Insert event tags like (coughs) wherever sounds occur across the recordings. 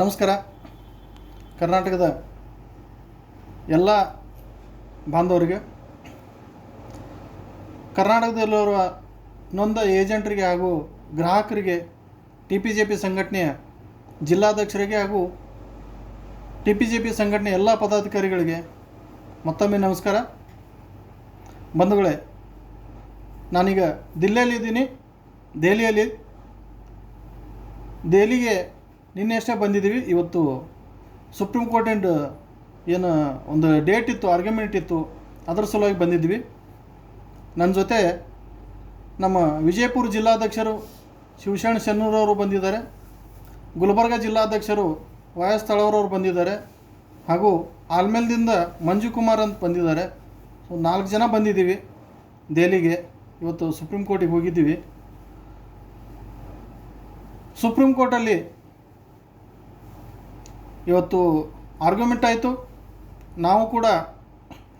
ನಮಸ್ಕಾರ. ಕರ್ನಾಟಕದ ಎಲ್ಲ ಬಾಂಧವರಿಗೆ, ಕರ್ನಾಟಕದಲ್ಲಿರುವ ನೊಂದ ಏಜೆಂಟರಿಗೆ ಹಾಗೂ ಗ್ರಾಹಕರಿಗೆ, ಟಿ ಪಿ ಜೆ ಪಿ ಸಂಘಟನೆಯ ಜಿಲ್ಲಾಧ್ಯಕ್ಷರಿಗೆ ಹಾಗೂ ಟಿ ಪಿ ಜೆ ಪಿ ಸಂಘಟನೆಯ ಎಲ್ಲ ಪದಾಧಿಕಾರಿಗಳಿಗೆ ಮತ್ತೊಮ್ಮೆ ನಮಸ್ಕಾರ. ಬಂಧುಗಳೇ, ನಾನೀಗ ದಿಲ್ಲಿಯಲ್ಲಿದ್ದೀನಿ. ದೆಹಲಿಯಲ್ಲಿ. ದೆಹಲಿಗೆ ನಿನ್ನೆ ಅಷ್ಟೇ ಬಂದಿದ್ದೀವಿ, ಇವತ್ತು ಸುಪ್ರೀಂ ಕೋರ್ಟ್ ಆ್ಯಂಡ್ ಏನು ಒಂದು ಡೇಟ್ ಇತ್ತು ಆರ್ಗ್ಯುಮೆಂಟ್ ಇತ್ತು, ಅದರ ಸಲುವಾಗಿ ಬಂದಿದ್ವಿ ನನ್ನ ಜೊತೆ ನಮ್ಮ ವಿಜಯಪುರ ಜಿಲ್ಲಾಧ್ಯಕ್ಷರು ಶಿವಶರಣ ಶೆನ್ನೂರವರು ಬಂದಿದ್ದಾರೆ. ಗುಲ್ಬರ್ಗ ಜಿಲ್ಲಾಧ್ಯಕ್ಷರು ವಾಯಸ್ ತಳವರವರು ಬಂದಿದ್ದಾರೆ. ಹಾಗೂ ಆಲ್ಮೇಲ್ದಿಂದ ಮಂಜು ಕುಮಾರ್ ಅಂತ ಬಂದಿದ್ದಾರೆ. ಸೊ ನಾಲ್ಕು ಜನ ಬಂದಿದ್ದೀವಿ ದೆಹಲಿಗೆ. ಇವತ್ತು ಸುಪ್ರೀಂ ಕೋರ್ಟಿಗೆ ಹೋಗಿದ್ದೀವಿ. ಸುಪ್ರೀಂ ಕೋರ್ಟಲ್ಲಿ ಇವತ್ತು ಆರ್ಗ್ಯುಮೆಂಟ್ ಆಯಿತು. ನಾವು ಕೂಡ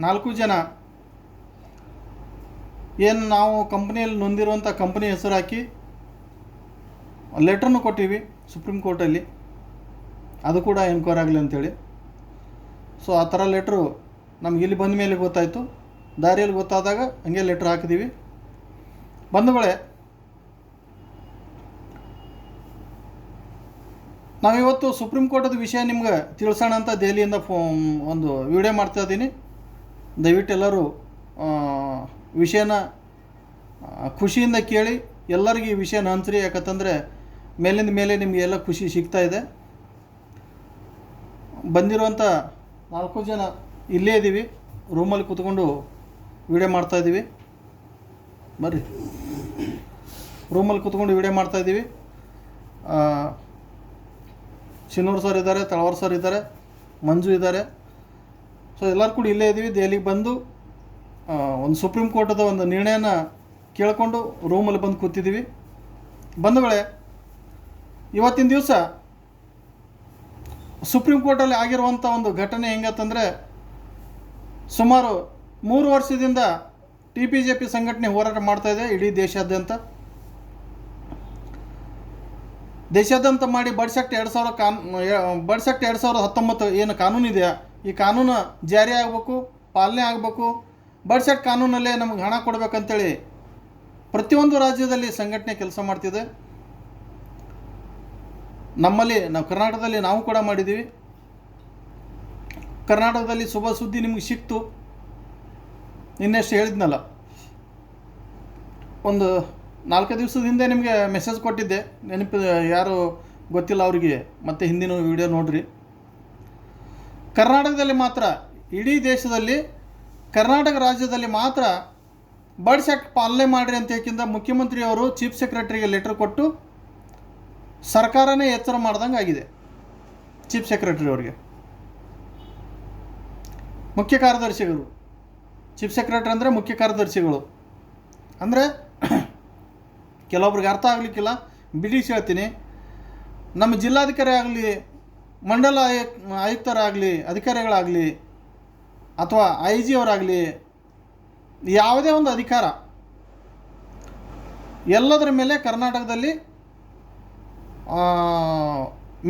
ನಾಲ್ಕು ಜನ ಏನು ನಾವು ಕಂಪ್ನಿಯಲ್ಲಿ ನೊಂದಿರುವಂಥ ಕಂಪ್ನಿ ಹೆಸರು ಹಾಕಿ ಲೆಟ್ರನ್ನು ಕೊಟ್ಟಿವಿ ಸುಪ್ರೀಂ ಕೋರ್ಟಲ್ಲಿ ಅದು ಕೂಡ ಎನ್ಕ್ವೈರ್ ಆಗಲಿ ಅಂತೇಳಿ. ಸೊ ಆ ಥರ ಲೆಟ್ರು ನಮ್ಗೆ ಇಲ್ಲಿ ಬಂದ ಮೇಲೆ ಗೊತ್ತಾಯಿತು. ದಾರಿಯಲ್ಲಿ ಗೊತ್ತಾದಾಗ ಹಂಗೆ ಲೆಟ್ರ್ ಹಾಕಿದ್ದೀವಿ ಬಂಧುಗಳೇ ನಾವಿವತ್ತು ಸುಪ್ರೀಂ ಕೋರ್ಟದ ವಿಷಯ ನಿಮ್ಗೆ ತಿಳಿಸೋಣ ಅಂತ ದೆಹಲಿಯಿಂದ ಫೋ ಒಂದು ವಿಡಿಯೋ ಮಾಡ್ತಾ ಇದ್ದೀನಿ. ದಯವಿಟ್ಟು ಎಲ್ಲರೂ ವಿಷಯನ ಖುಷಿಯಿಂದ ಕೇಳಿ. ಎಲ್ಲರಿಗೆ ಈ ವಿಷಯನ ಹಂಚ್ರಿ ಯಾಕಂತಂದರೆ ಮೇಲಿಂದ ಮೇಲೆ ನಿಮಗೆ ಎಲ್ಲ ಖುಷಿ ಸಿಗ್ತಾ ಇದೆ. ಬಂದಿರುವಂಥ ನಾಲ್ಕು ಜನ ಇಲ್ಲೇ ಇದ್ದೀವಿ ರೂಮಲ್ಲಿ ಕೂತ್ಕೊಂಡು ವಿಡಿಯೋ ಮಾಡ್ತಾ ಇದ್ದೀವಿ ಬರ್ರಿ. ರೂಮಲ್ಲಿ ಕೂತ್ಕೊಂಡು ವಿಡಿಯೋ ಮಾಡ್ತಾ ಶಿನ್ನೂರು ಸರ್ ಇದ್ದಾರೆ, ತಳವಾರ್ ಸರ್ ಇದ್ದಾರೆ, ಮಂಜು ಇದ್ದಾರೆ. ಸೊ ಎಲ್ಲರೂ ಕೂಡ ಇಲ್ಲೇ ಇದ್ದೀವಿ ದೆಹಲಿಗೆ ಬಂದು ಒಂದು ಸುಪ್ರೀಂ ಕೋರ್ಟದ ಒಂದು ನಿರ್ಣಯನ ಕೇಳಿಕೊಂಡು ರೂಮಲ್ಲಿ ಬಂದು ಕೂತಿದ್ದೀವಿ ಬಂಧುಗಳೇ ಇವತ್ತಿನ ದಿವಸ ಸುಪ್ರೀಂ ಕೋರ್ಟಲ್ಲಿ ಆಗಿರುವಂಥ ಒಂದು ಘಟನೆ ಹೆಂಗತ್ತಂದರೆ ಸುಮಾರು ಮೂರು ವರ್ಷದಿಂದ ಟಿ ಪಿ ಜೆ ಪಿ ಸಂಘಟನೆ ಹೋರಾಟ ಮಾಡ್ತಾಯಿದೆ ಇಡೀ ದೇಶಾದ್ಯಂತ. ದೇಶಾದ್ಯಂತ ಮಾಡಿ ಬಡ್ಸೆಕ್ಟ್ ಎರಡು ಸಾವಿರ ಕಾನ್ ಬಡ್ಸೆಕ್ಟ್ ಎರಡು ಸಾವಿರದ ಹತ್ತೊಂಬತ್ತು ಏನು ಕಾನೂನು ಇದೆಯಾ? ಈ ಕಾನೂನು ಜಾರಿ ಆಗಬೇಕು, ಪಾಲನೆ ಆಗಬೇಕು. ಬಡ್ಸೆಟ್ ಕಾನೂನಲ್ಲೇ ನಮಗೆ ಹಣ ಕೊಡಬೇಕಂತೇಳಿ ಪ್ರತಿಯೊಂದು ರಾಜ್ಯದಲ್ಲಿ ಸಂಘಟನೆ ಕೆಲಸ ಮಾಡ್ತಿದೆ. ನಮ್ಮಲ್ಲಿ ನಾವು ಕರ್ನಾಟಕದಲ್ಲಿ ನಾವು ಕೂಡ ಮಾಡಿದ್ದೀವಿ. ಕರ್ನಾಟಕದಲ್ಲಿ ಶುಭ ಸುದ್ದಿ ನಿಮಗೆ ಸಿಕ್ತು. ಇನ್ನೆಷ್ಟು ಹೇಳಿದ್ನಲ್ಲ? ಒಂದು ನಾಲ್ಕು ದಿವಸದ ಹಿಂದೆ ನಿಮಗೆ ಮೆಸೇಜ್ ಕೊಟ್ಟಿದ್ದೆ. ನೆನಪು, ಯಾರು ಗೊತ್ತಿಲ್ಲ ಅವರಿಗೆ. ಮತ್ತೆ ಹಿಂದಿನ ವಿಡಿಯೋ ನೋಡ್ರಿ. ಕರ್ನಾಟಕದಲ್ಲಿ ಮಾತ್ರ, ಇಡೀ ದೇಶದಲ್ಲಿ, ಕರ್ನಾಟಕ ರಾಜ್ಯದಲ್ಲಿ ಮಾತ್ರ ಬರ್ಡ್ಸ್ ಆ್ಯಕ್ಟ್ ಪಾಲನೆ ಮಾಡಿರಿ ಅಂತ ಹೇಳ್ಕಿಂತ ಮುಖ್ಯಮಂತ್ರಿಯವರು ಚೀಫ್ ಸೆಕ್ರೆಟರಿಗೆ ಲೆಟರ್ ಕೊಟ್ಟು ಸರ್ಕಾರನೇ ಎಚ್ಚರ ಮಾಡ್ದಂಗೆ ಆಗಿದೆ. ಚೀಫ್ ಸೆಕ್ರೆಟರಿ ಅವರಿಗೆ. ಮುಖ್ಯ ಕಾರ್ಯದರ್ಶಿಗಳು. ಚೀಫ್ ಸೆಕ್ರೆಟರಿ ಅಂದರೆ ಮುಖ್ಯ ಕಾರ್ಯದರ್ಶಿಗಳು. ಅಂದರೆ ಕೆಲವೊಬ್ರಿಗೆ ಅರ್ಥ ಆಗಲಿಕ್ಕಿಲ್ಲ. ಬಿಡಿಸಿ ಹೇಳ್ತೀನಿ. ನಮ್ಮ ಜಿಲ್ಲಾಧಿಕಾರಿ ಆಗಲಿ, ಮಂಡಲ ಆಯುಕ್, ಆಯುಕ್ತರಾಗಲಿ, ಅಧಿಕಾರಿಗಳಾಗಲಿ, ಅಥವಾ ಐ ಜಿ ಅವರಾಗಲಿ, ಯಾವುದೇ ಒಂದು ಅಧಿಕಾರ ಎಲ್ಲದರ ಮೇಲೆ ಕರ್ನಾಟಕದಲ್ಲಿ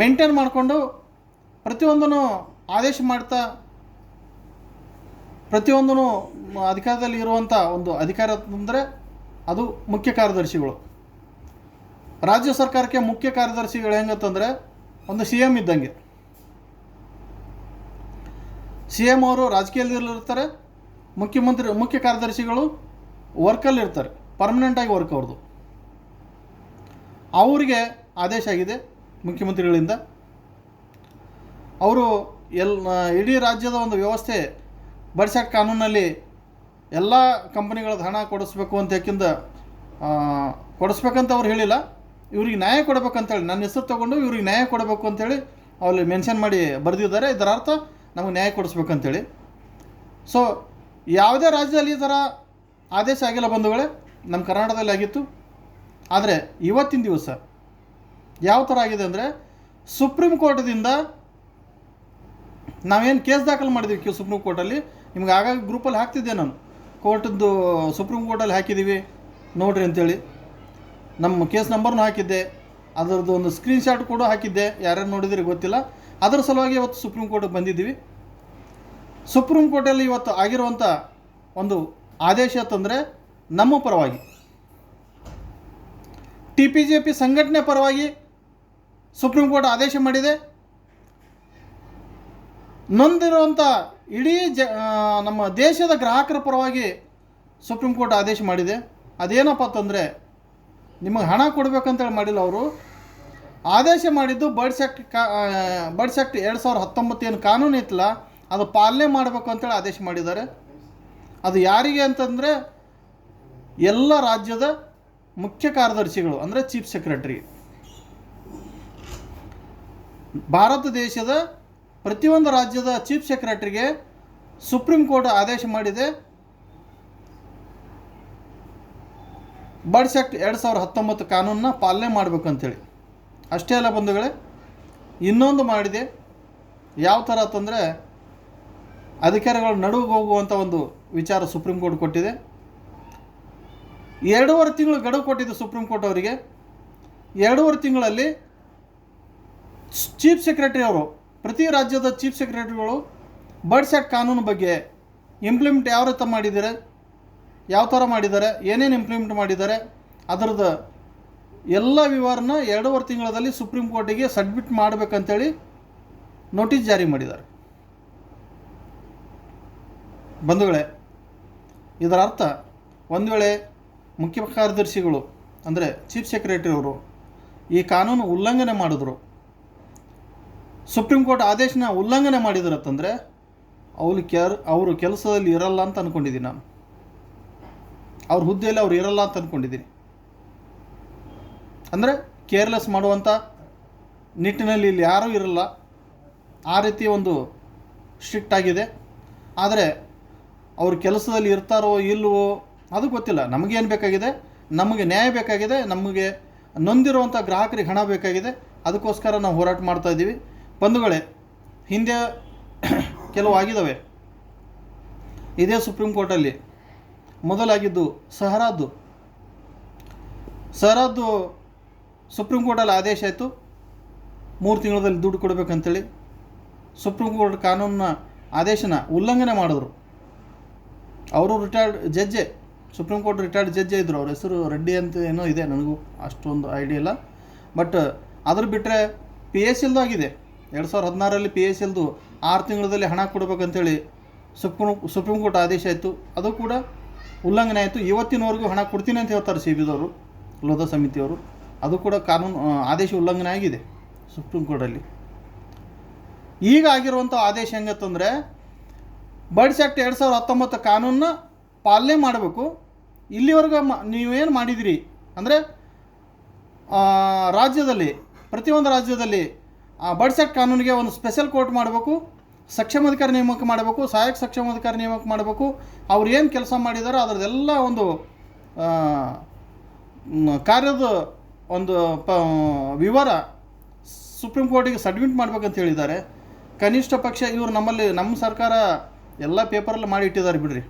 ಮೇಂಟೈನ್ ಮಾಡಿಕೊಂಡು ಪ್ರತಿಯೊಂದನ್ನು ಆದೇಶ ಮಾಡ್ತಾ ಪ್ರತಿಯೊಂದೂ ಅಧಿಕಾರದಲ್ಲಿ ಇರುವಂಥ ಒಂದು ಅಧಿಕಾರ ಅಂದರೆ ಅದು ಮುಖ್ಯ ಕಾರ್ಯದರ್ಶಿಗಳು. ರಾಜ್ಯ ಸರ್ಕಾರಕ್ಕೆ ಮುಖ್ಯ ಕಾರ್ಯದರ್ಶಿಗಳು ಹೆಂಗತ್ತಂದರೆ ಒಂದು ಸಿ ಎಂ ಇದ್ದಂಗೆ. ಸಿ ಎಂ ಅವರು ರಾಜಕೀಯದಲ್ಲಿರ್ತಾರೆ, ಮುಖ್ಯಮಂತ್ರಿ, ಮುಖ್ಯ ಕಾರ್ಯದರ್ಶಿಗಳು ವರ್ಕಲ್ಲಿರ್ತಾರೆ ಪರ್ಮನೆಂಟಾಗಿ ವರ್ಕ್ ಅವ್ರದ್ದು. ಅವರಿಗೆ ಆದೇಶ ಆಗಿದೆ ಮುಖ್ಯಮಂತ್ರಿಗಳಿಂದ. ಅವರು ಎಲ್, ಇಡೀ ರಾಜ್ಯದ ಒಂದು ವ್ಯವಸ್ಥೆ, ಬಡ್ಸೆಟ್ ಕಾನೂನಲ್ಲಿ ಎಲ್ಲ ಕಂಪನಿಗಳದ್ದು ಹಣ ಕೊಡಿಸ್ಬೇಕು ಅಂತ ಯಾಕಿಂದ ಕೊಡಿಸ್ಬೇಕಂತ ಅವ್ರು ಹೇಳಿಲ್ಲ. ಇವ್ರಿಗೆ ನ್ಯಾಯ ಕೊಡಬೇಕಂತೇಳಿ ನನ್ನ ಹೆಸರು ತೊಗೊಂಡು ಇವ್ರಿಗೆ ನ್ಯಾಯ ಕೊಡಬೇಕು ಅಂತೇಳಿ ಅವ್ರಲ್ಲಿ ಮೆನ್ಷನ್ ಮಾಡಿ ಬರೆದಿದ್ದಾರೆ. ಇದರ ಅರ್ಥ ನಮಗೆ ನ್ಯಾಯ ಕೊಡಿಸ್ಬೇಕಂತೇಳಿ ಸೊ ಯಾವುದೇ ರಾಜ್ಯದಲ್ಲಿ ಈ ಥರ ಆದೇಶ ಆಗಿಲ್ಲ ಬಂಧುಗಳೇ, ನಮ್ಮ ಕರ್ನಾಟಕದಲ್ಲಿ ಆಗಿತ್ತು. ಆದರೆ ಇವತ್ತಿನ ದಿವಸ ಯಾವ ಥರ ಆಗಿದೆ ಅಂದರೆ ಸುಪ್ರೀಂ ಕೋರ್ಟ್ದಿಂದ ನಾವೇನು ಕೇಸ್ ದಾಖಲು ಮಾಡಿದ್ವಿ ಕ್ಯೂ ಸುಪ್ರೀಂ ಕೋರ್ಟಲ್ಲಿ. ನಿಮ್ಗೆ ಆಗಾಗ ಗ್ರೂಪಲ್ಲಿ ಹಾಕ್ತಿದ್ದೆ ನಾನು. ಕೋರ್ಟದ್ದು ಸುಪ್ರೀಂ ಕೋರ್ಟಲ್ಲಿ ಹಾಕಿದ್ದೀವಿ ನೋಡ್ರಿ ಅಂತೇಳಿ. ನಮ್ಮ ಕೇಸ್ ನಂಬರ್ನು ಹಾಕಿದ್ದೆ. ಅದರದ್ದು ಒಂದು ಸ್ಕ್ರೀನ್ಶಾಟ್ ಕೂಡ ಹಾಕಿದ್ದೆ. ಯಾರ್ಯಾರು ನೋಡಿದ್ರೆ ಗೊತ್ತಿಲ್ಲ. ಅದರ ಸಲುವಾಗಿ ಇವತ್ತು ಸುಪ್ರೀಂ ಕೋರ್ಟಿಗೆ ಬಂದಿದ್ದೀವಿ. ಸುಪ್ರೀಂ ಕೋರ್ಟಲ್ಲಿ ಇವತ್ತು ಆಗಿರುವಂಥ ಒಂದು ಆದೇಶ ತಂದರೆ ನಮ್ಮ ಪರವಾಗಿ ಟಿ ಪಿ ಜೆ ಪಿ ಸಂಘಟನೆ ಪರವಾಗಿ ಸುಪ್ರೀಂ ಕೋರ್ಟ್ ಆದೇಶ ಮಾಡಿದೆ. ನೊಂದಿರುವಂಥ ಇಡೀ ಜ ನಮ್ಮ ದೇಶದ ಗ್ರಾಹಕರ ಪರವಾಗಿ ಸುಪ್ರೀಂ ಕೋರ್ಟ್ ಆದೇಶ ಮಾಡಿದೆ. ಅದೇನಪ್ಪ ಅಂತಂದರೆ ನಿಮಗೆ ಹಣ ಕೊಡಬೇಕಂತೇಳಿ ಮಾಡಿಲ್ಲ ಅವರು. ಆದೇಶ ಮಾಡಿದ್ದು ಬರ್ಡ್ಸ್ ಆ್ಯಕ್ಟ್ ಕಾ ಬರ್ಡ್ಸ್ ಆ್ಯಕ್ಟ್ ಎರಡು ಸಾವಿರದ ಹತ್ತೊಂಬತ್ತು ಏನು ಕಾನೂನು ಇತ್ತಲ್ಲ ಅದು ಪಾಲನೆ ಮಾಡಬೇಕು ಅಂತೇಳಿ ಆದೇಶ ಮಾಡಿದ್ದಾರೆ. ಅದು ಯಾರಿಗೆ ಅಂತಂದರೆ ಎಲ್ಲ ರಾಜ್ಯದ ಮುಖ್ಯ ಕಾರ್ಯದರ್ಶಿಗಳು, ಅಂದರೆ ಚೀಫ್ ಸೆಕ್ರೆಟರಿ ಭಾರತ ದೇಶದ ಪ್ರತಿಯೊಂದು ರಾಜ್ಯದ ಚೀಫ್ ಸೆಕ್ರೆಟರಿಗೆ ಸುಪ್ರೀಂ ಕೋರ್ಟ್ ಆದೇಶ ಮಾಡಿದೆ. ಬರ್ಡ್ಸ್ ಆ್ಯಕ್ಟ್ ಎರಡು ಸಾವಿರದ ಹತ್ತೊಂಬತ್ತು ಕಾನೂನನ್ನ ಪಾಲನೆ ಮಾಡಬೇಕಂತೇಳಿ. ಅಷ್ಟೇ ಅಲ್ಲ ಬಂಧುಗಳೇ, ಇನ್ನೊಂದು ಮಾಡಿದೆ, ಯಾವ ಥರ ಅಂತಂದರೆ ಅಧಿಕಾರಿಗಳ ನಡುವೆ ಹೋಗುವಂಥ ಒಂದು ವಿಚಾರ ಸುಪ್ರೀಂ ಕೋರ್ಟ್ ಕೊಟ್ಟಿದೆ. ಎರಡೂವರೆ ತಿಂಗಳು ಗಡುವು ಕೊಟ್ಟಿದ್ದು ಸುಪ್ರೀಂ ಕೋರ್ಟ್ ಅವರಿಗೆ. ಎರಡೂವರೆ ತಿಂಗಳಲ್ಲಿ ಚೀಫ್ ಸೆಕ್ರೆಟರಿ ಅವರು, ಪ್ರತಿ ರಾಜ್ಯದ ಚೀಫ್ ಸೆಕ್ರೆಟರಿಗಳು ಬರ್ಡ್ಸ್ ಆ್ಯಕ್ಟ್ ಕಾನೂನು ಬಗ್ಗೆ ಇಂಪ್ಲಿಮೆಂಟ್ ಯಾವ ರೀತಿ ಮಾಡಿದ್ದಾರೆ ಯಾವ ಥರ ಮಾಡಿದ್ದಾರೆ, ಏನೇನು ಇಂಪ್ಲಿಮೆಂಟ್ ಮಾಡಿದ್ದಾರೆ, ಅದರದ್ದು ಎಲ್ಲ ವಿವರನ ಎರಡೂವರೆ ತಿಂಗಳಲ್ಲಿ ಸುಪ್ರೀಂ ಕೋರ್ಟಿಗೆ ಸಬ್ಮಿಟ್ ಮಾಡಬೇಕಂತೇಳಿ ನೋಟಿಸ್ ಜಾರಿ ಮಾಡಿದ್ದಾರೆ. ಬಂಧುಗಳೇ, ಇದರ ಅರ್ಥ ಒಂದು ವೇಳೆ ಮುಖ್ಯ ಕಾರ್ಯದರ್ಶಿಗಳು, ಅಂದರೆ ಚೀಫ್ ಸೆಕ್ರೆಟರಿ ಅವರು ಈ ಕಾನೂನು ಉಲ್ಲಂಘನೆ ಮಾಡಿದ್ರು, ಸುಪ್ರೀಂ ಕೋರ್ಟ್ ಆದೇಶನ ಉಲ್ಲಂಘನೆ ಮಾಡಿದ್ರತ್ತಂದರೆ ಅವ್ರು ಕೆರ್ ಅವರು ಕೆಲಸದಲ್ಲಿ ಇರಲ್ಲ ಅಂತ ಅಂದ್ಕೊಂಡಿದ್ದೀನಿ ನಾನು. ಅವ್ರ ಹುದ್ದೆಯಲ್ಲಿ ಅವ್ರು ಇರಲ್ಲ ಅಂತ ಅಂದ್ಕೊಂಡಿದ್ದೀನಿ ಅಂದರೆ ಕೇರ್ಲೆಸ್ ಮಾಡುವಂಥ ನಿಟ್ಟಿನಲ್ಲಿ ಇಲ್ಲಿ ಯಾರೂ ಇರಲ್ಲ. ಆ ರೀತಿ ಒಂದು ಸ್ಟ್ರಿಕ್ಟ್ ಆಗಿದೆ. ಆದರೆ ಅವ್ರ ಕೆಲಸದಲ್ಲಿ ಇರ್ತಾರೋ ಇಲ್ಲವೋ ಅದು ಗೊತ್ತಿಲ್ಲ. ನಮಗೇನು ಬೇಕಾಗಿದೆ? ನಮಗೆ ನ್ಯಾಯ ಬೇಕಾಗಿದೆ. ನಮಗೆ ನೊಂದಿರುವಂಥ ಗ್ರಾಹಕರಿಗೆ ಹಣ ಬೇಕಾಗಿದೆ. ಅದಕ್ಕೋಸ್ಕರ ನಾವು ಹೋರಾಟ ಮಾಡ್ತಾ ಇದ್ದೀವಿ. ಬಂಧುಗಳೇ, ಹಿಂದೆ (coughs) ಕೆಲವು ಆಗಿದ್ದಾವೆ. ಇದೇ ಸುಪ್ರೀಂ ಕೋರ್ಟಲ್ಲಿ ಮೊದಲಾಗಿದ್ದು ಸಹರಾದ್ದು. ಸಹರಾದ್ದು ಸುಪ್ರೀಂ ಕೋರ್ಟಲ್ಲಿ ಆದೇಶ ಆಯಿತು. ಮೂರು ತಿಂಗಳಲ್ಲಿ ದುಡ್ಡು ಕೊಡಬೇಕಂತೇಳಿ ಸುಪ್ರೀಂ ಕೋರ್ಟ್ ಕಾನೂನಿನ ಆದೇಶನ ಉಲ್ಲಂಘನೆ ಮಾಡಿದ್ರು. ಅವರು retired judge supreme court retired judge ಇದ್ದರು ಅವ್ರ ಹೆಸರು ರೆಡ್ಡಿ ಅಂತ ಏನೋ ಇದೆ, ನನಗೂ ಅಷ್ಟೊಂದು ಐಡಿಯಾ ಇಲ್ಲ. ಬಟ್ ಅದ್ರ ಬಿಟ್ಟರೆ ಪಿ ಎಸ್ ಎಲ್ದು ಆಗಿದೆ. ಎರಡು ಸಾವಿರದ ಹದಿನಾರಲ್ಲಿ ಪಿ ಎಸ್ ಎಲ್ದು ಆರು ತಿಂಗಳಲ್ಲಿ ಹಣ ಕೊಡಬೇಕಂತೇಳಿ ಸುಪ್ರೀಂ ಸುಪ್ರೀಂ ಕೋರ್ಟ್ ಆದೇಶ ಆಯಿತು. ಅದು ಕೂಡ ಉಲ್ಲಂಘನೆ ಆಯಿತು. ಇವತ್ತಿನವರೆಗೂ ಹಣ ಕೊಡ್ತೀನಿ ಅಂತ ಹೇಳ್ತಾರೆ ಸಿ ಬಿದವರು ಲೋಧ ಸಮಿತಿಯವರು. ಅದು ಕೂಡ ಕಾನೂನು ಆದೇಶ ಉಲ್ಲಂಘನೆ ಆಗಿದೆ ಸುಪ್ರೀಂ ಕೋರ್ಟಲ್ಲಿ. ಈಗ ಆಗಿರುವಂಥ ಆದೇಶ ಹೆಂಗತ್ತಂದರೆ ಬರ್ಡ್ಸ್ ಆ್ಯಕ್ಟ್ ಎರಡು ಸಾವಿರದ ಹತ್ತೊಂಬತ್ತು ಕಾನೂನನ್ನ ಪಾಲನೆ ಮಾಡಬೇಕು. ಇಲ್ಲಿವರೆಗೂ ಮ, ನೀವೇನು ಮಾಡಿದಿರಿ ಅಂದರೆ ರಾಜ್ಯದಲ್ಲಿ, ಪ್ರತಿಯೊಂದು ರಾಜ್ಯದಲ್ಲಿ, ಆ ಬರ್ಡ್ಸ್ ಆ್ಯಕ್ಟ್ ಕಾನೂನಿಗೆ ಒಂದು ಸ್ಪೆಷಲ್ ಕೋರ್ಟ್ ಮಾಡಬೇಕು. ಸಕ್ಷಮಾಧಿಕಾರಿ ನೇಮಕ ಮಾಡಬೇಕು, ಸಹಾಯಕ ಸಕ್ಷಮ ಅಧಿಕಾರಿ ನೇಮಕ ಮಾಡಬೇಕು. ಅವ್ರು ಏನು ಕೆಲಸ ಮಾಡಿದಾರೋ ಅದರದೆಲ್ಲ ಒಂದು ಕಾರ್ಯದ ಒಂದು ಪ, ವಿವರ ಸುಪ್ರೀಂ ಕೋರ್ಟಿಗೆ ಸಬ್ಮಿಟ್ ಮಾಡ್ಬೇಕಂತ ಹೇಳಿದ್ದಾರೆ. ಕನಿಷ್ಠ ಪಕ್ಷ ಇವರು ನಮ್ಮಲ್ಲಿ ನಮ್ಮ ಸರ್ಕಾರ ಎಲ್ಲ ಪೇಪರಲ್ಲಿ ಮಾಡಿ ಇಟ್ಟಿದ್ದಾರೆ ಬಿಡ್ರಿ.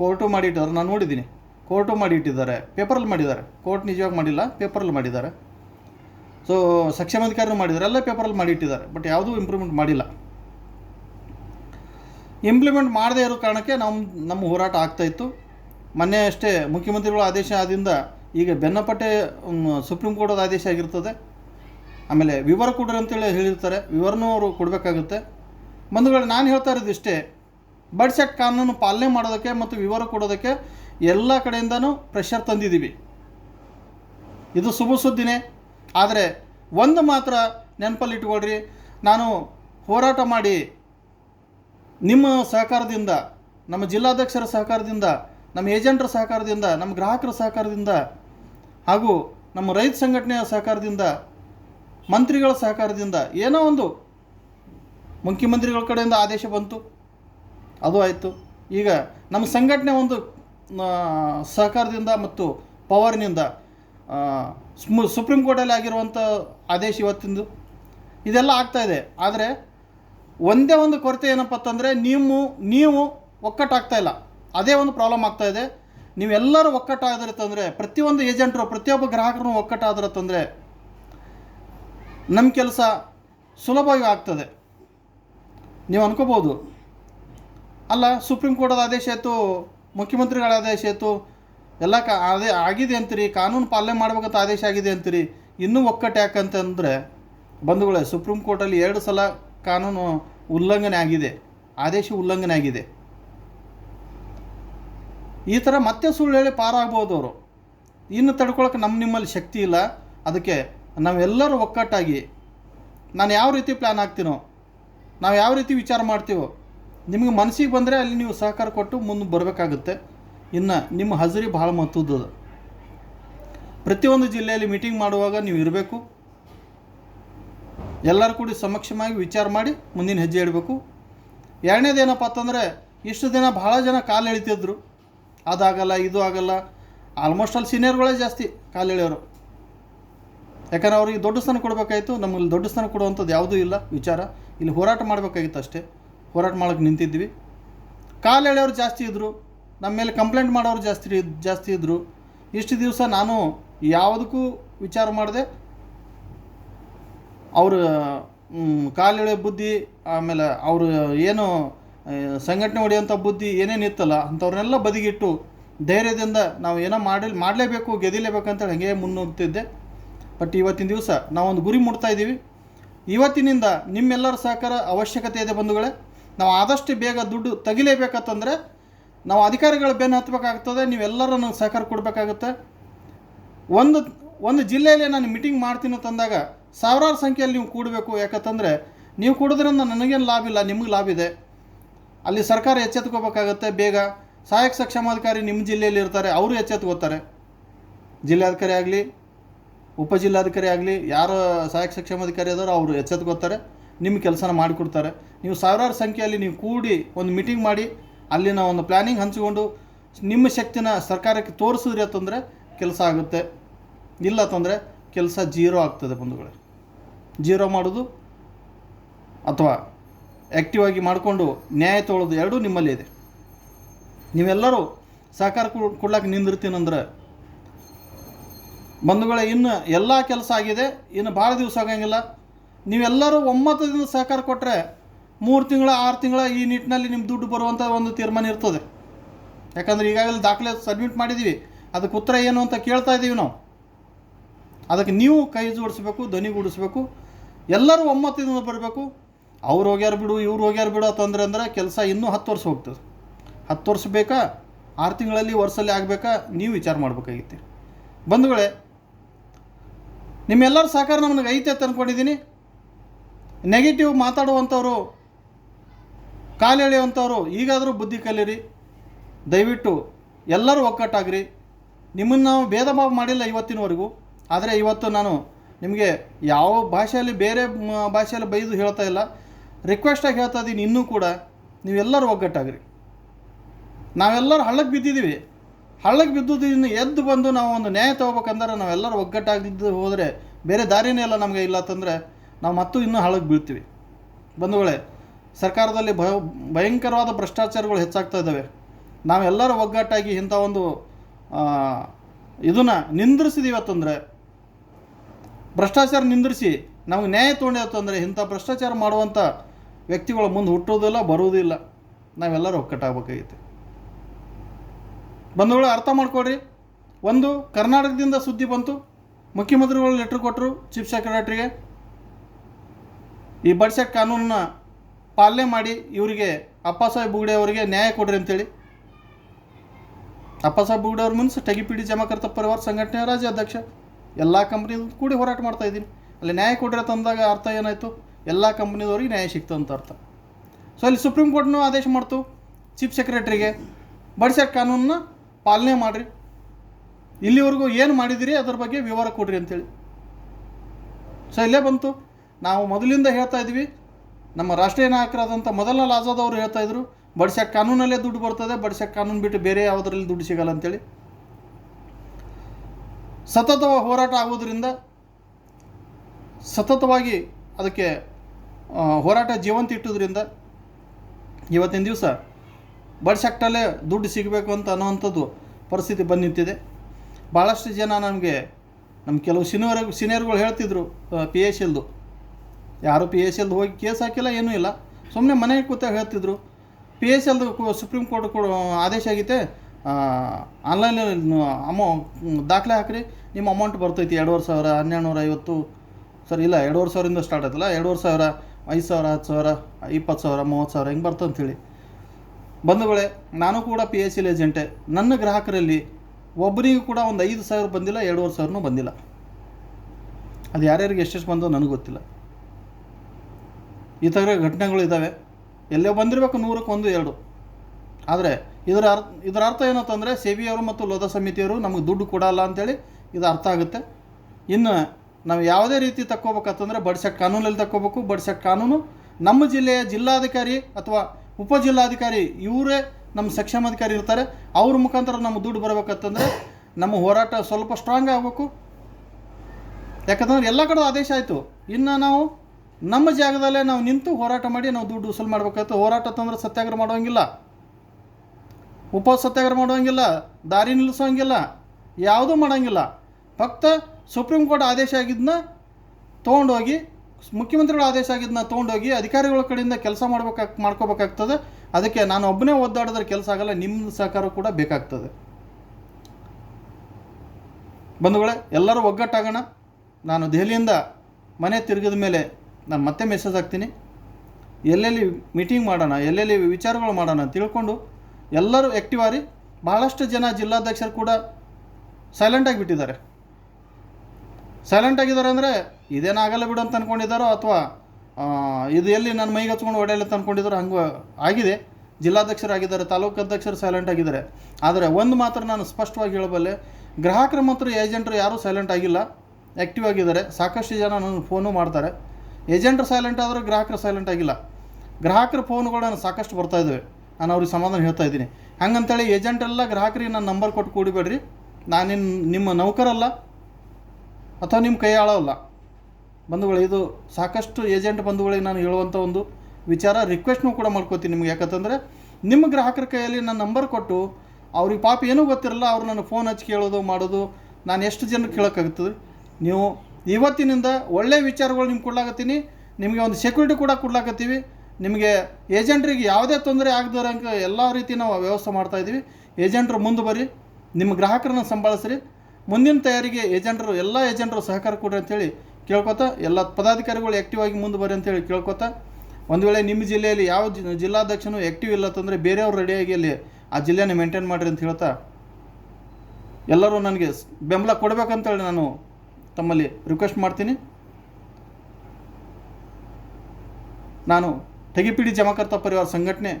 ಕೋರ್ಟು ಮಾಡಿ ಇಟ್ಟಿದ್ದಾರೆ ನಾನು ನೋಡಿದ್ದೀನಿ. ಕೋರ್ಟು ಮಾಡಿ ಇಟ್ಟಿದ್ದಾರೆ ಪೇಪರಲ್ಲಿ ಮಾಡಿದ್ದಾರೆ. ಕೋರ್ಟ್ ನಿಜವಾಗಿ ಮಾಡಿಲ್ಲ, ಪೇಪರಲ್ಲಿ ಮಾಡಿದ್ದಾರೆ. ಸೊ ಸಕ್ಷಮಾಧಿಕಾರಿನೂ ಮಾಡಿದ್ದಾರೆ, ಎಲ್ಲ ಪೇಪರಲ್ಲಿ ಮಾಡಿ ಇಟ್ಟಿದ್ದಾರೆ ಬಟ್ ಯಾವುದೂ ಇಂಪ್ರೂವ್ಮೆಂಟ್ ಮಾಡಿಲ್ಲ. ಇಂಪ್ಲಿಮೆಂಟ್ ಮಾಡದೇ ಇರೋ ಕಾರಣಕ್ಕೆ ನಮ್ಮ ನಮ್ಮ ಹೋರಾಟ ಆಗ್ತಾಯಿತ್ತು ಮೊನ್ನೆ ಅಷ್ಟೇ ಮುಖ್ಯಮಂತ್ರಿಗಳ ಆದೇಶ ಆದಿಂದ ಈಗ ಬೆನ್ನಪಟ್ಟೆ ಸುಪ್ರೀಂ ಕೋರ್ಟದ ಆದೇಶ ಆಗಿರ್ತದೆ. ಆಮೇಲೆ ವಿವರ ಕೊಡ್ರಿ ಅಂತೇಳಿ ಹೇಳಿರ್ತಾರೆ. ವಿವರನೂ ಅವರು ಕೊಡಬೇಕಾಗುತ್ತೆ. ಬಂಧುಗಳು, ನಾನು ಹೇಳ್ತಾ ಇರೋದು ಇಷ್ಟೇ. ಬಡ್ಸ್ ಆ್ಯಕ್ಟ್ ಕಾನೂನು ಪಾಲನೆ ಮಾಡೋದಕ್ಕೆ ಮತ್ತು ವಿವರ ಕೊಡೋದಕ್ಕೆ ಎಲ್ಲ ಕಡೆಯಿಂದನೂ ಪ್ರೆಷರ್ ತಂದಿದ್ದೀವಿ. ಇದು ಶುಭ ಸುದ್ದಿನೇ. ಆದರೆ ಒಂದು ಮಾತ್ರ ನೆನಪಲ್ಲಿ ಇಟ್ಕೊಳ್ರಿ. ನಾನು ಹೋರಾಟ ಮಾಡಿ ನಿಮ್ಮ ಸಹಕಾರದಿಂದ, ನಮ್ಮ ಜಿಲ್ಲಾಧ್ಯಕ್ಷರ ಸಹಕಾರದಿಂದ, ನಮ್ಮ ಏಜೆಂಟರ ಸಹಕಾರದಿಂದ, ನಮ್ಮ ಗ್ರಾಹಕರ ಸಹಕಾರದಿಂದ ಹಾಗೂ ನಮ್ಮ ರೈತ ಸಂಘಟನೆಯ ಸಹಕಾರದಿಂದ, ಮಂತ್ರಿಗಳ ಸಹಕಾರದಿಂದ ಏನೋ ಒಂದು ಮುಖ್ಯಮಂತ್ರಿಗಳ ಕಡೆಯಿಂದ ಆದೇಶ ಬಂತು. ಅದು ಆಯಿತು. ಈಗ ನಮ್ಮ ಸಂಘಟನೆ ಒಂದು ಸಹಕಾರದಿಂದ ಮತ್ತು ಪವರ್ನಿಂದ ಸುಪ್ರೀಂ ಕೋರ್ಟಲ್ಲಿ ಆಗಿರುವಂಥ ಆದೇಶ ಇವತ್ತಿಂದು. ಇದೆಲ್ಲ ಆಗ್ತಾ ಇದೆ. ಆದರೆ ಒಂದೇ ಒಂದು ಕೊರತೆ ಏನಪ್ಪ ಅಂತಂದರೆ ನೀವು ನೀವು ಒಕ್ಕಟ್ಟಾಗ್ತಾ ಇಲ್ಲ. ಅದೇ ಒಂದು ಪ್ರಾಬ್ಲಮ್ ಆಗ್ತಾ ಇದೆ. ನೀವೆಲ್ಲರೂ ಒಕ್ಕಟ್ಟಾದ್ರೆ ತಂದರೆ ಪ್ರತಿಯೊಂದು ಏಜೆಂಟರು ಪ್ರತಿಯೊಬ್ಬ ಗ್ರಾಹಕರು ಒಕ್ಕಟ್ಟಾದ್ರೆ ತಂದರೆ ನಮ್ಮ ಕೆಲಸ ಸುಲಭವಾಗಿ ಆಗ್ತದೆ. ನೀವು ಅನ್ಕೋಬೋದು ಅಲ್ಲ ಸುಪ್ರೀಂ ಕೋರ್ಟದ ಆದೇಶ ಆಯಿತು ಮುಖ್ಯಮಂತ್ರಿಗಳ ಆದೇಶ ಆಯಿತು ಎಲ್ಲ ಕಾ, ಅದೇ ಆಗಿದೆ ಅಂತೀರಿ, ಕಾನೂನು ಪಾಲನೆ ಮಾಡ್ಬೇಕಂತ ಆದೇಶ ಆಗಿದೆ ಅಂತೀರಿ, ಇನ್ನೂ ಒಕ್ಕಟ್ಟು ಯಾಕಂತಂದರೆ ಬಂಧುಗಳೇ ಸುಪ್ರೀಂ ಕೋರ್ಟಲ್ಲಿ ಎರಡು ಸಲ ಕಾನೂನು ಉಲ್ಲಂಘನೆ ಆಗಿದೆ. ಆದೇಶ ಉಲ್ಲಂಘನೆ ಆಗಿದೆ. ಈ ಥರ ಮತ್ತೆ ಸುಳ್ಳು ಹೇಳಿ ಪಾರಾಗ್ಬೋದು ಅವರು. ಇನ್ನು ತಡ್ಕೊಳಕ್ಕೆ ನಮ್ಮ ನಿಮ್ಮಲ್ಲಿ ಶಕ್ತಿ ಇಲ್ಲ. ಅದಕ್ಕೆ ನಾವೆಲ್ಲರೂ ಒಕ್ಕಟ್ಟಾಗಿ ನಾನು ಯಾವ ರೀತಿ ಪ್ಲ್ಯಾನ್ ಆಗ್ತೀನೋ ನಾವು ಯಾವ ರೀತಿ ವಿಚಾರ ಮಾಡ್ತೀವೋ, ನಿಮಗೆ ಮನಸ್ಸಿಗೆ ಬಂದರೆ ಅಲ್ಲಿ ನೀವು ಸಹಕಾರ ಕೊಟ್ಟು ಮುಂದೆ ಬರಬೇಕಾಗುತ್ತೆ. ಇನ್ನು ನಿಮ್ಮ ಹಜರಿ ಭಾಳ ಮಹತ್ವದ್ದು ಪ್ರತಿಯೊಂದು ಜಿಲ್ಲೆಯಲ್ಲಿ ಮೀಟಿಂಗ್ ಮಾಡುವಾಗ ನೀವು ಇರಬೇಕು. ಎಲ್ಲರೂ ಕೂಡಿ ಸಮಕ್ಷಮವಾಗಿ ವಿಚಾರ ಮಾಡಿ ಮುಂದಿನ ಹೆಜ್ಜೆ ಇಡಬೇಕು. ಎರಡನೇದೇನಪ್ಪ ಅಂತಂದರೆ, ಇಷ್ಟು ದಿನ ಭಾಳ ಜನ ಕಾಲು ಎಳಿತಿದ್ರು. ಅದಾಗಲ್ಲ, ಇದು ಆಗಲ್ಲ. ಆಲ್ಮೋಸ್ಟ್ ಅಲ್ಲಿ ಸೀನಿಯರ್ಗಳೇ ಜಾಸ್ತಿ ಕಾಲು ಎಳೆಯೋರು. ಯಾಕಂದ್ರೆ ಅವ್ರಿಗೆ ದೊಡ್ಡ ಸ್ಥಾನ ಕೊಡಬೇಕಾಯಿತು. ನಮ್ಮಲ್ಲಿ ದೊಡ್ಡ ಸ್ಥಾನ ಕೊಡುವಂಥದ್ದು ಯಾವುದೂ ಇಲ್ಲ, ವಿಚಾರ. ಇಲ್ಲಿ ಹೋರಾಟ ಮಾಡಬೇಕಾಗಿತ್ತು ಅಷ್ಟೇ. ಹೋರಾಟ ಮಾಡೋಕ್ಕೆ ನಿಂತಿದ್ವಿ. ಕಾಲು ಎಳೆಯೋರು ಜಾಸ್ತಿ ಇದ್ದರು ನಮ್ಮ ಮೇಲೆ ಕಂಪ್ಲೇಂಟ್ ಮಾಡೋರು ಜಾಸ್ತಿ ಜಾಸ್ತಿ ಇದ್ದರು ಇಷ್ಟು ದಿವಸ ನಾನು ಯಾವುದಕ್ಕೂ ವಿಚಾರ ಮಾಡಿದೆ ಅವ್ರ ಕಾಲೆಳೆ ಬುದ್ಧಿ, ಆಮೇಲೆ ಅವರು ಏನು ಸಂಘಟನೆ ಹೊಡೆಯುವಂಥ ಬುದ್ಧಿ ಏನೇನು ಇತ್ತಲ್ಲ ಅಂಥವ್ರನ್ನೆಲ್ಲ ಬದಿಗಿಟ್ಟು ಧೈರ್ಯದಿಂದ ನಾವು ಏನೋ ಮಾಡಿ ಮಾಡಲೇಬೇಕು ಗೆದಿಲೇಬೇಕಂತೇಳಿ ಹಾಗೆ ಮುನ್ನುಗ್ತಿದ್ದೆ. ಬಟ್ ಇವತ್ತಿನ ದಿವಸ ನಾವೊಂದು ಗುರಿ ಮುಟ್ತಾ ಇದ್ದೀವಿ. ಇವತ್ತಿನಿಂದ ನಿಮ್ಮೆಲ್ಲರ ಸಹಕಾರ ಅವಶ್ಯಕತೆ ಇದೆ ಬಂಧುಗಳೇ. ನಾವು ಆದಷ್ಟು ಬೇಗ ದುಡ್ಡು ತೆಗಿಲೇಬೇಕಂತಂದರೆ ನಾವು ಅಧಿಕಾರಿಗಳ ಬೆನ್ನು ಹತ್ತಬೇಕಾಗ್ತದೆ ನೀವೆಲ್ಲರೂ ನನಗೆ ಸಹಕಾರ ಕೊಡಬೇಕಾಗುತ್ತೆ. ಒಂದು ಒಂದು ಜಿಲ್ಲೆಯಲ್ಲಿ ನಾನು ಮೀಟಿಂಗ್ ಮಾಡ್ತೀನಿ ಅಂತಂದಾಗ ಸಾವಿರಾರು ಸಂಖ್ಯೆಯಲ್ಲಿ ನೀವು ಕೂಡಬೇಕು. ಯಾಕಂತಂದರೆ ನೀವು ಕೂಡೋದ್ರಿಂದ ನನಗೇನು ಲಾಭ ಇಲ್ಲ, ನಿಮಗೆ ಲಾಭ ಇದೆ. ಅಲ್ಲಿ ಸರ್ಕಾರ ಎಚ್ಚೆತ್ಕೋಬೇಕಾಗತ್ತೆ ಬೇಗ ಸಹಾಯಕ ಸಕ್ಷಮಾಧಿಕಾರಿ ನಿಮ್ಮ ಜಿಲ್ಲೆಯಲ್ಲಿ ಇರ್ತಾರೆ, ಅವರು ಎಚ್ಚೆತ್ಕೋತಾರೆ ಜಿಲ್ಲಾಧಿಕಾರಿ ಆಗಲಿ, ಉಪಜಿಲ್ಲಾಧಿಕಾರಿ ಆಗಲಿ, ಯಾರು ಸಹಾಯಕ ಸಕ್ಷಮಾಧಿಕಾರಿ ಅದಾರೋ ಅವರು ಎಚ್ಚೆತ್ಕೋತಾರೆ ನಿಮ್ಮ ಕೆಲಸನ ಮಾಡಿಕೊಡ್ತಾರೆ. ನೀವು ಸಾವಿರಾರು ಸಂಖ್ಯೆಯಲ್ಲಿ ನೀವು ಕೂಡಿ ಒಂದು ಮೀಟಿಂಗ್ ಮಾಡಿ, ಅಲ್ಲಿನ ಒಂದು ಪ್ಲ್ಯಾನಿಂಗ್ ಹಂಚಿಕೊಂಡು ನಿಮ್ಮ ಶಕ್ತಿನ ಸರ್ಕಾರಕ್ಕೆ ತೋರಿಸಿದ್ರೆ ಅಂತಂದರೆ ಕೆಲಸ ಆಗುತ್ತೆ. ಇಲ್ಲ ಅಂತಂದರೆ ಕೆಲಸ ಜೀರೋ ಆಗ್ತದೆ ಬಂಧುಗಳೇ. ಜೀರೋ ಮಾಡೋದು ಅಥವಾ ಆ್ಯಕ್ಟಿವ್ ಆಗಿ ಮಾಡಿಕೊಂಡು ನ್ಯಾಯ ತೊಗೊಳ್ಳೋದು ಎರಡೂ ನಿಮ್ಮಲ್ಲಿ ಇದೆ. ನೀವೆಲ್ಲರೂ ಸಹಕಾರ ಕೊಡ್ಲಾಕ ನಿಂದಿರ್ತೀನಂದ್ರೆ ಬಂಧುಗಳೇ, ಇನ್ನು ಎಲ್ಲ ಕೆಲಸ ಆಗಿದೆ, ಇನ್ನು ಭಾಳ ದಿವಸ ಆಗಂಗಿಲ್ಲ. ನೀವೆಲ್ಲರೂ ಒಮ್ಮತದಿಂದ ಸಹಕಾರ ಕೊಟ್ಟರೆ ಮೂರು ತಿಂಗಳ, ಆರು ತಿಂಗಳ ಈ ನಿಟ್ಟಿನಲ್ಲಿ ನಿಮ್ಮ ದುಡ್ಡು ಬರುವಂಥ ಒಂದು ತೀರ್ಮಾನ ಇರ್ತದೆ. ಯಾಕಂದರೆ ಈಗಾಗಲೇ ದಾಖಲೆ ಸಬ್ಮಿಟ್ ಮಾಡಿದ್ದೀವಿ ಅದಕ್ಕೆ ಉತ್ತರ ಏನು ಅಂತ ಕೇಳ್ತಾ ಇದ್ದೀವಿ ನಾವು. ಅದಕ್ಕೆ ನೀವು ಕೈ ಜೋಡಿಸ್ಬೇಕು ಧ್ವನಿಗೂಡಿಸ್ಬೇಕು ಎಲ್ಲರೂ ಒಮ್ಮತದಿಂದ ಬರಬೇಕು. ಅವ್ರು ಹೋಗ್ಯಾರ ಬಿಡು, ಇವ್ರು ಹೋಗ್ಯಾರ ಬಿಡು ಅಂತಂದ್ರೆ ಅಂದರೆ ಕೆಲಸ ಇನ್ನೂ ಹತ್ತು ವರ್ಷ ಹೋಗ್ತದೆ. ಹತ್ತು ವರ್ಷ ಬೇಕಾ? ಆರು ತಿಂಗಳಲ್ಲಿ ವರ್ಷದಲ್ಲಿ ಆಗಬೇಕಾ? ನೀವು ವಿಚಾರ ಮಾಡಬೇಕಾಗಿತ್ತು. ಬಂಧುಗಳೇ, ನಿಮ್ಮೆಲ್ಲರ ಸಹಕಾರ ನಮಗೆ ಐತೆ ಅಂತ ಅಂದ್ಕೊಂಡಿದ್ದೀನಿ ನೆಗೆಟಿವ್ ಮಾತಾಡುವಂಥವ್ರು, ಕಾಲು ಎಳೆಯುವಂಥವ್ರು ಈಗಾದರೂ ಬುದ್ಧಿ ಕಲಿಯಿರಿ ದಯವಿಟ್ಟು ಎಲ್ಲರೂ ಒಕ್ಕಟ್ಟಾಗ್ರಿ ನಿಮ್ಮನ್ನು ನಾವು ಭೇದ ಭಾವ ಮಾಡಿಲ್ಲ ಇವತ್ತಿನವರೆಗೂ. ಆದರೆ ಇವತ್ತು ನಾನು ನಿಮಗೆ ಯಾವ ಭಾಷೆಯಲ್ಲಿ ಬೇರೆ ಭಾಷೆಯಲ್ಲಿ ಬೈದು ಹೇಳ್ತಾ ಇಲ್ಲ. ರಿಕ್ವೆಸ್ಟಾಗಿ ಹೇಳ್ತಾ ಇದ್ದೀನಿ ಇನ್ನೂ ಕೂಡ. ನೀವೆಲ್ಲರೂ ಒಗ್ಗಟ್ಟಾಗ್ರಿ. ನಾವೆಲ್ಲರೂ ಹಳ್ಳಕ್ಕೆ ಬಿದ್ದಿದ್ದೀವಿ. ಹಳ್ಳಕ್ಕೆ ಬಿದ್ದುದನ್ನು ಎದ್ದು ಬಂದು ನಾವು ಒಂದು ನ್ಯಾಯ ತೊಗೋಬೇಕಂದ್ರೆ ನಾವೆಲ್ಲರೂ ಒಗ್ಗಟ್ಟಾಗಿದ್ದು ಹೋದರೆ ಬೇರೆ ದಾರಿನೇ ಇಲ್ಲ ನಮಗೆ ಇಲ್ಲ ಅಂತಂದರೆ ನಾವು ಮತ್ತು ಇನ್ನೂ ಹಳ್ಳಕ್ಕೆ ಬೀಳ್ತೀವಿ. ಬಂಧುಗಳೇ, ಸರ್ಕಾರದಲ್ಲಿ ಭಯ, ಭಯಂಕರವಾದ ಭ್ರಷ್ಟಾಚಾರಗಳು ಹೆಚ್ಚಾಗ್ತಾ ಇದ್ದಾವೆ. ನಾವೆಲ್ಲರೂ ಒಗ್ಗಟ್ಟಾಗಿ ಇಂಥ ಒಂದು ಇದನ್ನು ನಿಂದ್ರಿಸಿದೀವಿ ಅಂತಂದರೆ ಭ್ರಷ್ಟಾಚಾರ ನಿಂದಿರಿಸಿ ನಮಗೆ ನ್ಯಾಯ ತೊಗೊಂಡಿವತ್ತಂದರೆ ಇಂಥ ಭ್ರಷ್ಟಾಚಾರ ಮಾಡುವಂಥ ವ್ಯಕ್ತಿಗಳು ಮುಂದೆ ಹುಟ್ಟೋದಿಲ್ಲ ಬರುವುದಿಲ್ಲ. ನಾವೆಲ್ಲರೂ ಒಕ್ಕಟ್ಟಾಗಬೇಕಾಗಿತ್ತು ಬಂಧುಗಳು, ಅರ್ಥ ಮಾಡ್ಕೊಡ್ರಿ ಒಂದು, ಕರ್ನಾಟಕದಿಂದ ಸುದ್ದಿ ಬಂತು. ಮುಖ್ಯಮಂತ್ರಿಗಳು ಲೆಟ್ರ್ ಕೊಟ್ಟರು ಚೀಫ್ ಸೆಕ್ರೆಟರಿಗೆ ಈ ಬಡ್ಸೆಟ್ ಕಾನೂನನ್ನ ಪಾಲನೆ ಮಾಡಿ ಇವರಿಗೆ ಅಪ್ಪಾಸಾಹೇಬ್ ಬುಗ್ಡೆ ಅವರಿಗೆ ನ್ಯಾಯ ಕೊಡ್ರಿ ಅಂತೇಳಿ. ಅಪ್ಪಾಸಾಹೇಬ್ ಬುಗ್ಡೆ ಅವ್ರ ಮುನ್ಸ್ ಟಗಿಪಿಡಿ ಜಮಾಕರ್ತ ಪರಿವಾರ ಸಂಘಟನೆಯ ರಾಜ್ಯಾಧ್ಯಕ್ಷ. ಎಲ್ಲ ಕಂಪ್ನಿ ಕೂಡಿ ಹೋರಾಟ ಮಾಡ್ತಾ ಇದ್ದೀನಿ. ಅಲ್ಲಿ ನ್ಯಾಯ ಕೊಟ್ಟರೆ ತಂದಾಗ ಅರ್ಥ ಏನಾಯಿತು? ಎಲ್ಲ ಕಂಪ್ನಿದವ್ರಿಗೆ ನ್ಯಾಯ ಸಿಕ್ತು ಅಂತ ಅರ್ಥ. ಸೊ ಅಲ್ಲಿ ಸುಪ್ರೀಂ ಕೋರ್ಟ್ನೂ ಆದೇಶ ಮಾಡ್ತು. ಚೀಫ್ ಸೆಕ್ರೆಟರಿಗೆ ಬಡ್ಸಕ್ಕೆ ಕಾನೂನನ್ನ ಪಾಲನೆ ಮಾಡಿರಿ. ಇಲ್ಲಿವರೆಗೂ ಏನು ಮಾಡಿದಿರಿ ಅದ್ರ ಬಗ್ಗೆ ವಿವರ ಕೊಡ್ರಿ ಅಂತೇಳಿ. ಸೊ ಇಲ್ಲೇ ಬಂತು. ನಾವು ಮೊದಲಿಂದ ಹೇಳ್ತಾ ಇದ್ವಿ ನಮ್ಮ ರಾಷ್ಟ್ರೀಯ ನಾಯಕರಾದಂಥ ಮೊದಲ ಲಾಜಾದವರು ಹೇಳ್ತಾಯಿದ್ರು ಬಡ್ಸೆಟ್ ಕಾನೂನಲ್ಲೇ ದುಡ್ಡು ಬರ್ತದೆ ಬಡ್ಸೆಟ್ ಕಾನೂನು ಬಿಟ್ಟು ಬೇರೆ ಯಾವುದರಲ್ಲಿ ದುಡ್ಡು ಸಿಗಲ್ಲ ಅಂತೇಳಿ. ಸತತ ಹೋರಾಟ ಆಗೋದ್ರಿಂದ ಸತತವಾಗಿ ಅದಕ್ಕೆ ಹೋರಾಟ ಜೀವಂತ ಇಟ್ಟುದರಿಂದ ಇವತ್ತಿನ ದಿವಸ ಬಡ್ ಸೆಕ್ಟಲ್ಲೇ ದುಡ್ಡು ಸಿಗಬೇಕು ಅಂತ ಅನ್ನೋವಂಥದ್ದು ಪರಿಸ್ಥಿತಿ ಬಂದು ನಿಂತಿದೆ. ಭಾಳಷ್ಟು ಜನ ನಮಗೆ ನಮ್ಮ ಕೆಲವು ಸೀನಿಯರ್, ಸೀನಿಯರ್ಗಳು ಹೇಳ್ತಿದ್ರು ಪಿ ಎಸ್ ಎಲ್ದು ಯಾರು ಪಿ ಎಸ್ ಎಲ್ದು ಹೋಗಿ ಕೇಸ್ ಹಾಕಿಲ್ಲ, ಏನೂ ಇಲ್ಲ. ಸುಮ್ಮನೆ ಮನೆಗೆ ಕೂತಾಗ ಹೇಳ್ತಿದ್ರು. ಪಿ ಎಸ್ ಎಲ್ದು ಸುಪ್ರೀಂ ಕೋರ್ಟ್ ಕೊಡೋ ಆದೇಶ ಆಗೈತೆ ಆನ್ಲೈನ್ ಅಮೌ ದಾಖಲೆ ಹಾಕಿರಿ. ನಿಮ್ಮ ಅಮೌಂಟ್ ಬರ್ತೈತಿ ಎರಡುವರೆ ಸಾವಿರ ಹನ್ನೆರಡು ನೂರ ಐವತ್ತು. ಸರ್, ಇಲ್ಲ, ಎರಡುವರೆ ಸಾವಿರದಿಂದ ಸ್ಟಾರ್ಟ್ ಆಯ್ತಲ್ಲ, ಎರಡುವರೆ ಸಾವಿರ, ಐದು ಸಾವಿರ, ಹತ್ತು ಸಾವಿರ, ಇಪ್ಪತ್ತು ಸಾವಿರ, ಮೂವತ್ತು ಸಾವಿರ, ಹಿಂಗೆ ಬರ್ತಂತೇಳಿ ಬಂಧುಗಳೇ, ನಾನು ಕೂಡ ಪಿ ಎಸ್ ಎಲ್ ಏಜೆಂಟೆ ನನ್ನ ಗ್ರಾಹಕರಲ್ಲಿ ಒಬ್ಬರಿಗೂ ಕೂಡ ಒಂದು ಐದು ಸಾವಿರ ಬಂದಿಲ್ಲ, ಎರಡುವರೆ ಸಾವಿರನೂ ಬಂದಿಲ್ಲ. ಅದು ಯಾರ್ಯಾರಿಗೆ ಎಷ್ಟೆಷ್ಟು ಬಂದೋ ನನಗೆ ಗೊತ್ತಿಲ್ಲ. ಈ ಥರ ಘಟನೆಗಳು ಇದ್ದಾವೆ ಎಲ್ಲೇ ಬಂದಿರಬೇಕು ನೂರಕ್ಕೆ ಒಂದು ಎರಡು. ಆದರೆ ಇದರ ಅರ್ಥ ಇದರ ಅರ್ಥ ಏನಂತಂದರೆ ಸೆಬಿಯವರು ಮತ್ತು ಲೋಧ ಸಮಿತಿಯವರು ನಮಗೆ ದುಡ್ಡು ಕೊಡಲ್ಲ ಅಂತೇಳಿ ಇದು ಅರ್ಥ ಆಗುತ್ತೆ. ಇನ್ನು ನಾವು ಯಾವುದೇ ರೀತಿ ತಕ್ಕೋಬೇಕಂತಂದರೆ ಬಡ್ಸೆಟ್ ಕಾನೂನಲ್ಲಿ ತಕ್ಕೋಬೇಕು ಬಡ್ಸೆಟ್ ಕಾನೂನು. ನಮ್ಮ ಜಿಲ್ಲೆಯ ಜಿಲ್ಲಾಧಿಕಾರಿ ಅಥವಾ ಉಪ ಜಿಲ್ಲಾಧಿಕಾರಿ ಇವರೇ ನಮ್ಮ ಸಕ್ಷಮಾಧಿಕಾರಿ ಇರ್ತಾರೆ. ಅವ್ರ ಮುಖಾಂತರ ನಮ್ಮ ದುಡ್ಡು ಬರಬೇಕಂತಂದರೆ ನಮ್ಮ ಹೋರಾಟ ಸ್ವಲ್ಪ ಸ್ಟ್ರಾಂಗ್ ಆಗಬೇಕು. ಯಾಕಂತಂದ್ರೆ ಎಲ್ಲ ಕಡೆ ಆದೇಶ ಆಯಿತು. ಇನ್ನು ನಾವು ನಮ್ಮ ಜಾಗದಲ್ಲೇ ನಾವು ನಿಂತು ಹೋರಾಟ ಮಾಡಿ ನಾವು ದುಡ್ಡು ವಸೂಲು ಮಾಡಬೇಕಾಯ್ತು ಹೋರಾಟ ತಂದ್ರೆ ಸತ್ಯಾಗ್ರಹ ಮಾಡೋಂಗಿಲ್ಲ ಉಪವಾಸ ಸತ್ಯಾಗ್ರಹ ಮಾಡೋಂಗಿಲ್ಲ, ದಾರಿ ನಿಲ್ಲಿಸೋಂಗಿಲ್ಲ, ಯಾವುದೂ ಮಾಡೋಂಗಿಲ್ಲ. ಫಕ್ತ ಸುಪ್ರೀಂ ಕೋರ್ಟ್ ಆದೇಶ ಆಗಿದ್ದನ್ನ ತೊಗೊಂಡೋಗಿ, ಮುಖ್ಯಮಂತ್ರಿಗಳ ಆದೇಶ ಆಗಿದ್ದನ್ನ ತೊಗೊಂಡೋಗಿ ಅಧಿಕಾರಿಗಳ ಕಡೆಯಿಂದ ಕೆಲಸ ಮಾಡ್ಬೇಕಾಗ್ ಮಾಡ್ಕೋಬೇಕಾಗ್ತದೆ. ಅದಕ್ಕೆ ನಾನು ಒಬ್ಬನೇ ಒದ್ದಾಡಿದ್ರೆ ಕೆಲಸ ಆಗಲ್ಲ ನಿಮ್ಮ ಸಹಕಾರ ಕೂಡ ಬೇಕಾಗ್ತದೆ. ಬಂಧುಗಳೇ, ಎಲ್ಲರೂ ಒಗ್ಗಟ್ಟಾಗೋಣ. ನಾನು ದೆಹಲಿಯಿಂದ ಮನೆ ತಿರುಗಿದ ಮೇಲೆ ನಾನು ಮತ್ತೆ ಮೆಸೇಜ್ ಹಾಕ್ತೀನಿ. ಎಲ್ಲೆಲ್ಲಿ ಮೀಟಿಂಗ್ ಮಾಡೋಣ, ಎಲ್ಲೆಲ್ಲಿ ವಿಚಾರಗಳು ಮಾಡೋಣ ತಿಳ್ಕೊಂಡು ಎಲ್ಲರೂ ಆ್ಯಕ್ಟಿವ್ ಆರಿ ಭಾಳಷ್ಟು ಜನ ಜಿಲ್ಲಾಧ್ಯಕ್ಷರು ಕೂಡ ಸೈಲೆಂಟಾಗಿ ಆಗಿಬಿಟ್ಟಿದ್ದಾರೆ ಸೈಲೆಂಟ್ ಆಗಿದ್ದಾರೆ ಅಂದರೆ ಇದೇನಾಗಲ್ಲ ಬಿಡು ಅಂತ ಅಂದ್ಕೊಂಡಿದ್ದಾರೋ ಅಥವಾ ಇದು ಎಲ್ಲಿ ನನ್ನ ಮೈಗೆ ಹಚ್ಕೊಂಡು ಒಡೆಯಲ್ಲ ಅಂತ ಅಂದ್ಕೊಂಡಿದ್ದಾರೋ ಹಂಗೆ ಆಗಿದೆ. ಜಿಲ್ಲಾಧ್ಯಕ್ಷರಾಗಿದ್ದಾರೆ, ತಾಲೂಕು ಅಧ್ಯಕ್ಷರು ಸೈಲೆಂಟ್ ಆಗಿದ್ದಾರೆ. ಆದರೆ ಒಂದು ಮಾತ್ರ ನಾನು ಸ್ಪಷ್ಟವಾಗಿ ಹೇಳಬಲ್ಲೆ, ಗ್ರಾಹಕರು ಮಾತ್ರ ಏಜೆಂಟರು ಯಾರೂ ಸೈಲೆಂಟ್ ಆಗಿಲ್ಲ. ಆ್ಯಕ್ಟಿವ್ ಆಗಿದ್ದಾರೆ. ಸಾಕಷ್ಟು ಜನ ನನ್ನ ಫೋನು ಮಾಡ್ತಾರೆ. ಏಜೆಂಟ್ರು ಸೈಲೆಂಟ್ ಆದರೂ ಗ್ರಾಹಕರು ಸೈಲೆಂಟ್ ಆಗಿಲ್ಲ. ಗ್ರಾಹಕರ ಫೋನ್ಗಳು ನನಗೆ ಸಾಕಷ್ಟು ಬರ್ತಾ ಇದ್ದಾವೆ ನಾನು ಅವ್ರಿಗೆ ಸಮಾಧಾನ ಹೇಳ್ತಾ ಇದ್ದೀನಿ. ಹಂಗಂತೇಳಿ ಏಜೆಂಟೆಲ್ಲ ಗ್ರಾಹಕರಿಗೆ ನನ್ನ ನಂಬರ್ ಕೊಟ್ಟು ಕೂಡಿಬೇಡ್ರಿ. ನಾನು ನಿಮ್ಮ ನೌಕರಲ್ಲ, ಅಥವಾ ನಿಮ್ಮ ಕೈ ಆಳವಲ್ಲ. ಬಂಧುಗಳು, ಇದು ಸಾಕಷ್ಟು ಏಜೆಂಟ್ ಬಂಧುಗಳಿಗೆ ನಾನು ಹೇಳುವಂಥ ಒಂದು ವಿಚಾರ ರಿಕ್ವೆಸ್ಟ್ನೂ ಕೂಡ ಮಾಡ್ಕೋತೀನಿ ನಿಮ್ಗೆ. ಯಾಕಂತಂದರೆ ನಿಮ್ಮ ಗ್ರಾಹಕರ ಕೈಯಲ್ಲಿ ನನ್ನ ನಂಬರ್ ಕೊಟ್ಟು ಅವ್ರಿಗೆ ಪಾಪ ಏನೂ ಗೊತ್ತಿರಲ್ಲ, ಅವ್ರು ನನಗೆ ಫೋನ್ ಹಚ್ಚಿ ಕೇಳೋದು, ಮಾಡೋದು. ನಾನು ಎಷ್ಟು ಜನಕ್ಕೆ ಕೇಳೋಕ್ಕಾಗ್ತದೆ ನೀವು ಇವತ್ತಿನಿಂದ ಒಳ್ಳೆಯ ವಿಚಾರಗಳು ನಿಮ್ಗೆ ಕೊಡ್ಲಾಕತ್ತೀನಿ. ನಿಮಗೆ ಒಂದು ಸೆಕ್ಯೂರಿಟಿ ಕೂಡ ಕೊಡ್ಲಾಕತ್ತೀವಿ. ನಿಮಗೆ ಏಜೆಂಟ್ರಿಗೆ ಯಾವುದೇ ತೊಂದರೆ ಆಗದಿರೋಂಗೆ ಎಲ್ಲ ರೀತಿ ನಾವು ವ್ಯವಸ್ಥೆ ಮಾಡ್ತಾಯಿದ್ದೀವಿ ಏಜೆಂಟ್ರು ಮುಂದೆ ಬರ್ರಿ, ನಿಮ್ಮ ಗ್ರಾಹಕರನ್ನು ಸಂಭಾಳಿಸ್ರಿ. ಮುಂದಿನ ತಯಾರಿಗೆ ಏಜೆಂಟ್ರು, ಎಲ್ಲ ಏಜೆಂಟ್ರು ಸಹಕಾರ ಕೊಡ್ರಿ ಅಂತೇಳಿ ಕೇಳ್ಕೊತಾ, ಎಲ್ಲ ಪದಾಧಿಕಾರಿಗಳು ಆ್ಯಕ್ಟಿವ್ ಆಗಿ ಮುಂದೆ ಬರ್ರಿ ಅಂತೇಳಿ ಕೇಳ್ಕೊತಾ, ಒಂದು ವೇಳೆ ನಿಮ್ಮ ಜಿಲ್ಲೆಯಲ್ಲಿ ಯಾವ ಜಿಲ್ಲಾಧ್ಯಕ್ಷನು ಆ್ಯಕ್ಟಿವ್ ಇಲ್ಲ ಅಂತಂದರೆ ಬೇರೆಯವ್ರು ರೆಡಿಯಾಗಿ ಅಲ್ಲಿ ಆ ಜಿಲ್ಲೆನ ಮೇಂಟೈನ್ ಮಾಡಿರಿ ಅಂತ ಹೇಳ್ತಾ, ಎಲ್ಲರೂ ನನಗೆ ಬೆಂಬಲ ಕೊಡಬೇಕಂತೇಳಿ ನಾನು ತಮ್ಮಲ್ಲಿ ರಿಕ್ವೆಸ್ಟ್ ಮಾಡ್ತೀನಿ. ನಾನು ತೆಗಿಪಿಡಿ ಜಮಾಕರ್ತ ಪರಿವಾರ ಸಂಘಟನೆ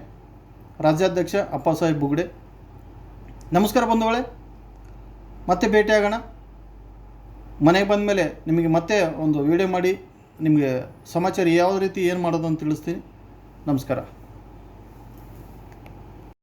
ರಾಜ್ಯಾಧ್ಯಕ್ಷ ಅಪ್ಪಾಸಾಹೇಬ್ ಬುಗ್ಡೆ. ನಮಸ್ಕಾರ ಬಂಧುಗಳೇ, ಮತ್ತೆ ಭೇಟಿಯಾಗೋಣ. ಮನೆಗೆ ಬಂದ ಮೇಲೆ ನಿಮಗೆ ಮತ್ತೆ ಒಂದು ವಿಡಿಯೋ ಮಾಡಿ ನಿಮಗೆ ಸಮಾಚಾರ ಯಾವ ರೀತಿ ಏನು ಮಾಡೋದು ಅಂತ ತಿಳಿಸ್ತೀನಿ. ನಮಸ್ಕಾರ.